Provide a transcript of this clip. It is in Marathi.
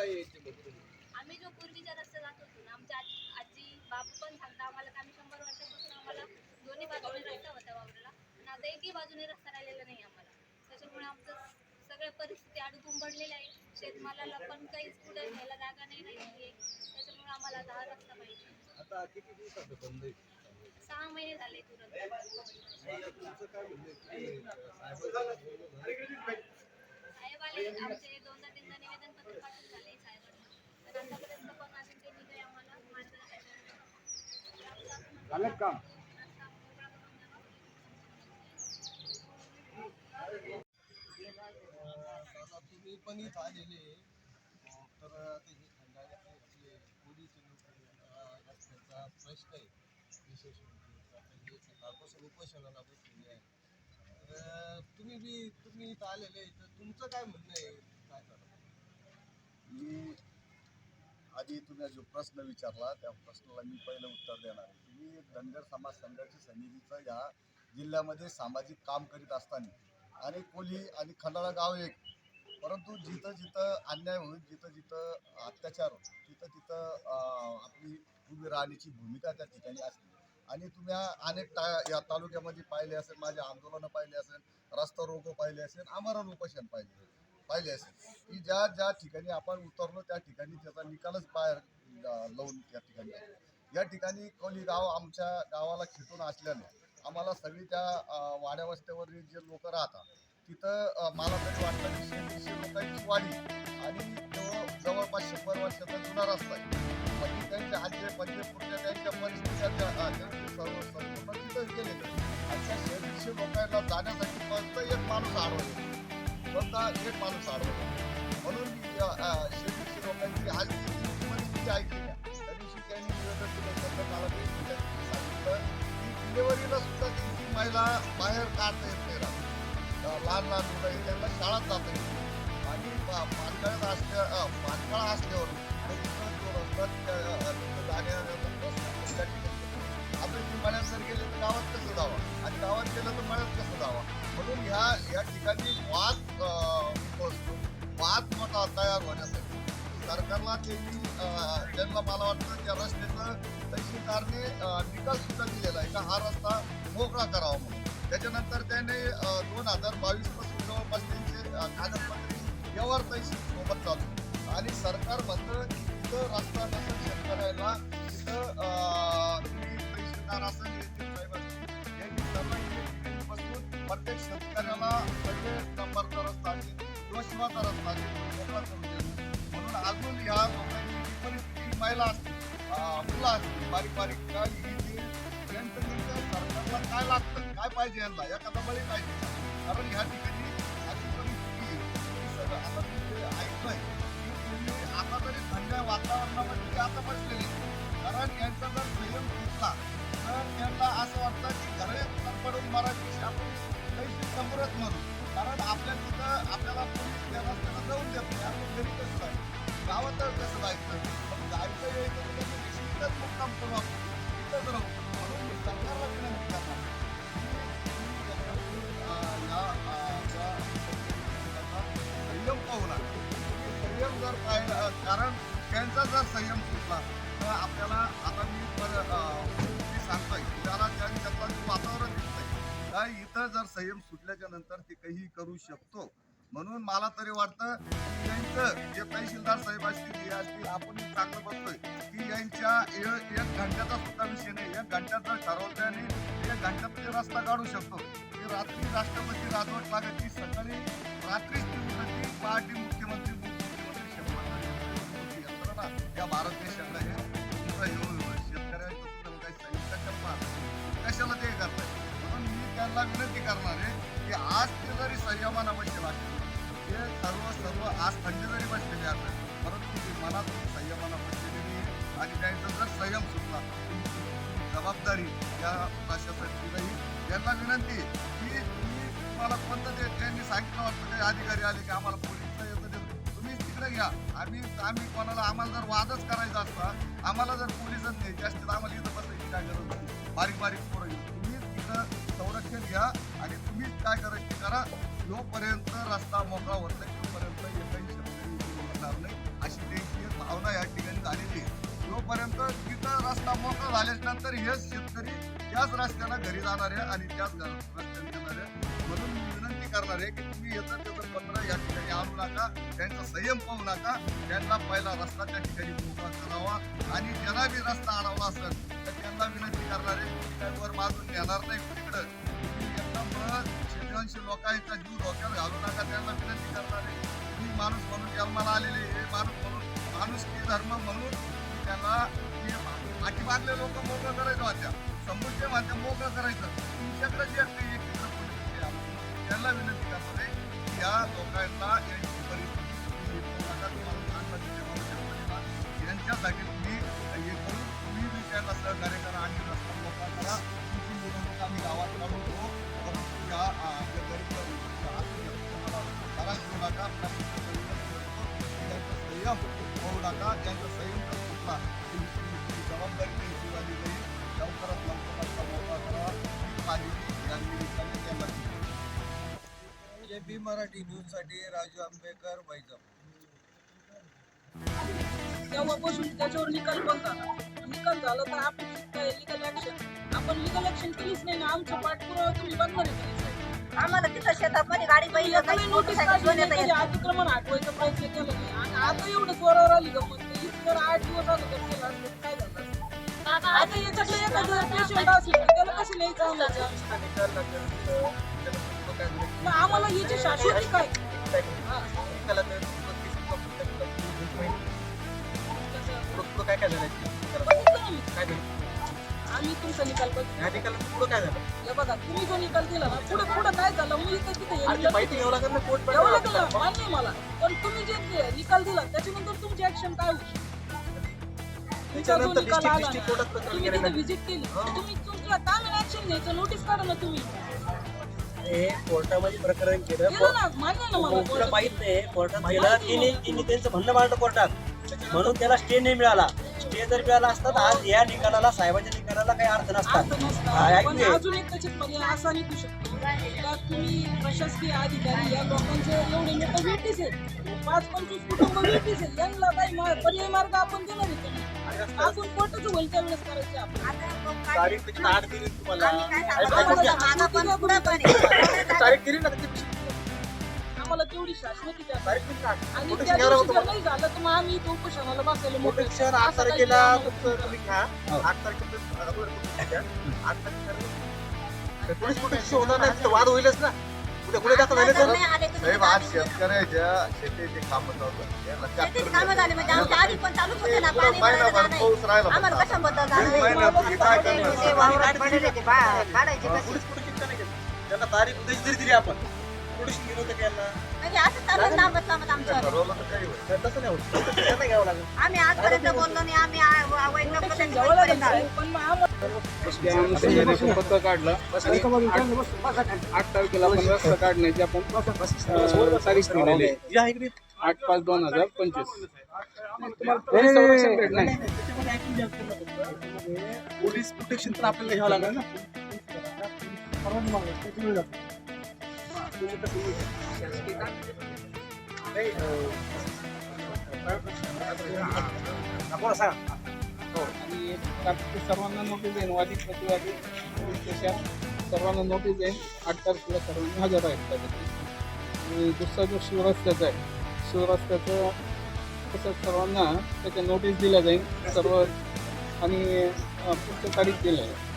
तुम्ही आम्ही जो पूर्वीचा रस्ता जात होतो ना आमच्या आजी बाबू पण सांगता आम्हाला आम्ही शंभर वर्षापासून आम्हाला दोन्ही बाजूने रस्ता होता वावराला. पण आता एकही बाजूने रस्ता राहिलेला नाही आम्हाला. त्याच्यामुळे आमचं सगळ्या परिस्थिती अडकून पडलेल्या आहे. शेतमालाला पण काहीच पुढे न्यायला जागा नाही राहिली आहे. त्याच्यामुळे आम्हाला दहा रस्ता पाहिजे. आता किती दिवसाचं बंद आहे? सहा महिने झाले तुरंत काय म्हणणं आहे? तुम्ही साहेबांना बोलवलं ना? साहेब आले आमचे दोनदा तीनदा निवेदन पत्र पाठवून झाले साहेबांना पण आतापर्यंत पण अजून त्यांनी काही आम्हाला मार्गदर्शन झालं काम. दादा तुम्ही पण इथं आलेले तर आता हे पोलीस रस्त्याचा प्रश्न आहे विशेष म्हणजे सकाळपासून उपोषणाला बसलेले आहे तर तुम्ही बी तुम्ही इथं आलेले तर तुमचं काय म्हणणं आहे? काय मी आधी तुम्ही जो प्रश्न विचारला त्या प्रश्नाला मी पहिलं उत्तर देणार आहे. तुम्ही धनगर समाज संघाची समितीचं या जिल्ह्यामध्ये सामाजिक काम करीत असताना आणि कोली आणि खंडाळा गाव एक परंतु जिथं जिथं अन्याय होईल जिथं जिथं अत्याचार होईल तिथं तिथं आपली उभी राहण्याची भूमिका त्या ठिकाणी असते. आणि तुम्ही अनेक ता या तालुक्यामध्ये पाहिले असेल माझे आंदोलनं पाहिले असेल रस्ता रोको पाहिले असेल आमरण उपोषण पाहिले पाहिले असेल. की ज्या ज्या ठिकाणी आपण उतरलो त्या ठिकाणी त्याचा निकालच बाहेर लावून त्या ठिकाणी या ठिकाणी कोणी गाव आमच्या गावाला खिटून असल्याने आम्हाला सगळी त्या अं, वाड्या वस्त्यावरील जे लोक राहतात तिथं मला तरी वाटतं की शे- लोकांची वाडी आणि तो जवळपास शंभर वर्षाचा जुना रस्ता आहे. म्हणजे त्यांच्या आजचे पंचे पुढच्या त्यांच्या परिस्थित्या सर्व संपूर्ण तिथंच गेलेले अशा शहरीचे लोकांना जाण्यासाठी फक्त एक माणूस आढळतो. स्वतः एक माणूस आढळतो. म्हणून मी लोकांची आज ऐकली त्या दिवशी त्यांनी मला सांगितलं की डिलेवरीला सुद्धा त्यांची महिला बाहेर काढता येत नाही लहान लहान मुलं त्यांना शाळात जाता येत आणि पा- असल्या अं, असल्यावर निकाल सुद्धा दिलेला आहे. का हा रस्ता मोकळा करावा म्हणून. त्याच्यानंतर त्याने दोन हजार बावीसपासून जवळपास त्यांचे अं, कागदपत्रे व्यवहार तहसील सोबत चालू आणि सरकार मात्र की तिथं रस्ता नसेल शेतकऱ्याला तिथं असेल येथील प्रत्येक शेतकऱ्याला म्हणजे नंबरचा रस्ता असेल किंवा शिवाचा रस्ता असेल म्हणून अजून ह्या लोकांची परिस्थिती महिला असतील मुलं असतील बारीक बारीक काय ही सरकारला काय लागतं काय पाहिजे यांना? या बळी पाहिजे कारण ह्या ठिकाणी करू आपण म्हणून सरकारला विनंती करणार संयम पाहू लागला संयम जर पाहिला कारण त्यांचा जर संयम सुटला तर आपल्याला आता मी मी सांगतोय की त्याला त्या त्यातला वातावरण दिसतंय इथं जर संयम सुटल्याच्या नंतर ते काही करू शकतो. म्हणून मला तरी वाटतं की यांचं जे तहसीलदार साहेब असतील हे असतील आपण चांगलं बघतोय. की यांच्या एक घंट्याचा सुद्धा विषय नाही. एक घंट्याचा ठरवल्याने एक घंट्यात ते रस्ता काढू शकतो की रात्री राष्ट्रपती राजवट लागायची. सकाळी रात्रीच ती पहाटे मुख्यमंत्री मुख्यमंत्री यंत्रणा या भारत देशाला हे शेतकऱ्यांचं काही संयुक्त कशाला ते करताय म्हणून मी त्यांना विनंती करणार आहे की आज ते जरी संयमानं बसले सर्व सर्व आज थंडी जरी बसलेली असतात परंतु मनात संयमाला संयमानं नाही आणि त्यांचा जर संयम सुटला जबाबदारी या प्रशासकीयही त्यांना विनंती की तुम्ही तुम्हाला कोणतं ते त्यांनी सांगितलं वाटतं ते अधिकारी आले की आम्हाला पोलीस येतं ते तुम्ही तिकडे घ्या. आम्ही आम्ही कोणाला आम्हाला जर वादच करायचा असता आम्हाला जर पोलिसच न्यायचे असतील आम्हाला इथं बसायची काय गरज नाही. बारीक बारीक पोरं घेऊन तुम्ही तिथं संरक्षण घ्या आणि तुम्हीच काय करायची करा. जोपर्यंत रस्ता मोकळा होत नाही तोपर्यंत एकही शेतकरी येणार नाही. अशी त्यांची भावना या ठिकाणी झालेली आहे. जोपर्यंत तिथं रस्ता मोकळा झाल्यानंतर नंतर हेच शेतकरी त्याच रस्त्यानं घरी जाणार आहे आणि त्याच रस्त्याने येणार आहे. म्हणून विनंती करणार आहे की तुम्ही येतात त्याचं पत्र या ठिकाणी आणू नका त्यांचा संयम पाहू नका. त्यांना पहिला रस्ता त्या ठिकाणी मोकळा करावा आणि ज्यांना बी रस्ता अडवला असेल तर त्यांना विनंती करणार आहे त्यावर काय वर बाजून येणार नाही तिकडं काहीचा जीव धोक्यात घालू नका त्यांना विनंती करणारे मी माणूस म्हणून जन्माला आलेले हे माणूस म्हणून माणूस की धर्म म्हणून तुम्ही त्यांना पाठीमागले लोक मोकळं करायचं होत्या समोरचे म्हणते मोकळं करायचं. तुमच्याकडे जे असते एक त्यांना विनंती करणारे या लोकांना यांची परिस्थिती तुम्ही तुम्हाला म्हणजे म्हणजे यांच्यासाठी तुम्ही हे करून तुम्ही त्यांना सहकार्य करा आणि रस्ता मोकळा करा. तुमची निवडणूक आम्ही गावात काढून या अं, जे नका संयम होऊ नका त्यांचा संयम सुटला तुमची जबाबदारी त्यांची जाईल लवकरात ही त्यांना दिली. ए बी मराठी न्यूजसाठी राजू आंबेकर वैजापूर तेव्हापासून त्याच्यावर निकाल पण झाला निकाल झाला तर आपण लिगल ऍक्शन आपण लिगल ऍक्शन केलीच नाही ना आमचा पाठपुरावा तुम्ही बंद नाही आम्हाला तिथं शेतामध्ये गाडी बैल काही नोटीस अतिक्रमण हटवायचा प्रयत्न केला नाही. आणि आता एवढं जोरावर आली गमत जर आठ दिवस तर काय झालं? आता याच्यातलं एखादं पेशंट असेल तर त्याला कसं न्यायचं आम्हाला याची शाश्वती. काय? निकाल बघितला या ठिकाणी पुढं काय झालं? हे बघा तुम्ही जो निकाल दिला ना पुढे पुढे काय झालं? मी इथं तिथे अरे येईल. ते माहिती घ्यावं लागेल ना कोर्ट पण एवढं केलं, मान्य आहे मला. पण तुम्ही जे ते निकाल दिला त्याच्यानंतर तुमची ऍक्शन काय होती? तुमचा जो त्याच्यानंतर निकाल डिस्ट्रिक्ट आला डिस्ट्रिक्ट कोर्टात ना, प्रकरण तुम्ही केलेलं तिथे व्हिजिट केली. तुम्ही तुमच्या काय ऍक्शन घ्यायचं नोटीस काढा ना तुम्ही. हे कोर्टामध्ये प्रकरण केलं. केलं ना मान्य आहे ना मला कोर्टाला कोर्टात. माहीत नाही कोर्टात माहिती गेलं नाही. तिने तिने त्यांचं म्हणणं मांडलं कोर्टात. म्हणून त्याला स्टे नाही मिळाला. स्टे जर मिळाला असता तर आज या निकालाला साहेबाच्या निकालाला काही अर्थ नसतात. पण. अजून एक त्याच्यात पर्याय असा निघू शकतो. का तुम्ही प्रशासकीय अधिकारी या लोकांचे एवढे लोक आहेत. पाच पंचवीस कुटुंब वेटीस आहेत. यांना काही मार- पर्याय मार्ग आपण देणार आहे कोर्टाचं होईल त्यावेळेस करायचे आपण. तारीख आठ दिली तुम्हाला. आम्ही काय आणि सांगतो, तारीख द्या. मागं पण पुढं पण आहे. तारीख दिली ना त्याची आम्हाला तेवढी शाश्वती द्या आणि मोठं त्या दिवशी जर नाही झालं तर मग आम्ही इथं उपोषणाला बसायला मोकळे. प्रोटेक्शन आठ तारखेला आम्हाला तुमचं तुम्ही घ्या. आठ तारखेला अगोदर protection घ्या. आठ तारखेला पोलीस प्रोटेक्शन होणार नाही तर वाद होईलच ना. साहेब आज शेतकऱ्याच्या शेतीचे कामं म्हणजे. पाऊस राहिला केलं त्यांना तारीख उद्याची जरी दिली आपण. प्रोटेक्शन गेलो तर त्यांना म्हणजे असं चालत लांबत लांबत आमचं ठरवलं तर काही होईल तर तसं नाही होत Protection त्यांना घ्यावं लागेल आम्ही आजपर्यंत बोललो नाही आम्ही आ- आलो. पत्र काढलं आठ तारखेला आपण रस्ता काढण्याची आपण अं, तारीख ठेवलेली आहे. या इकडे आठ पाच दोन हजार पंचवीस तुम्हाला पोलीस संरक्षण भेटणार नाही. त्याच्यामध्ये फक्त. पोलीस प्रोटेक्शन तर आपल्याला घ्यावं लागेल ना आणि त्यात सर्वांना नोटीस देईन वादी प्रतिवादी स्टेशन सर्वांना नोटीस देईन आठ तारखेला सर्वांना हजर आहेत त्याच्यात आणि दुसरा जो शिवरस्त्याचा आहे शिवरस्त्याचं तसं सर्वांना त्याच्या नोटीस दिल्या जाईल. सर्व आणि पुढच्या तारीख दिल्या जाईल.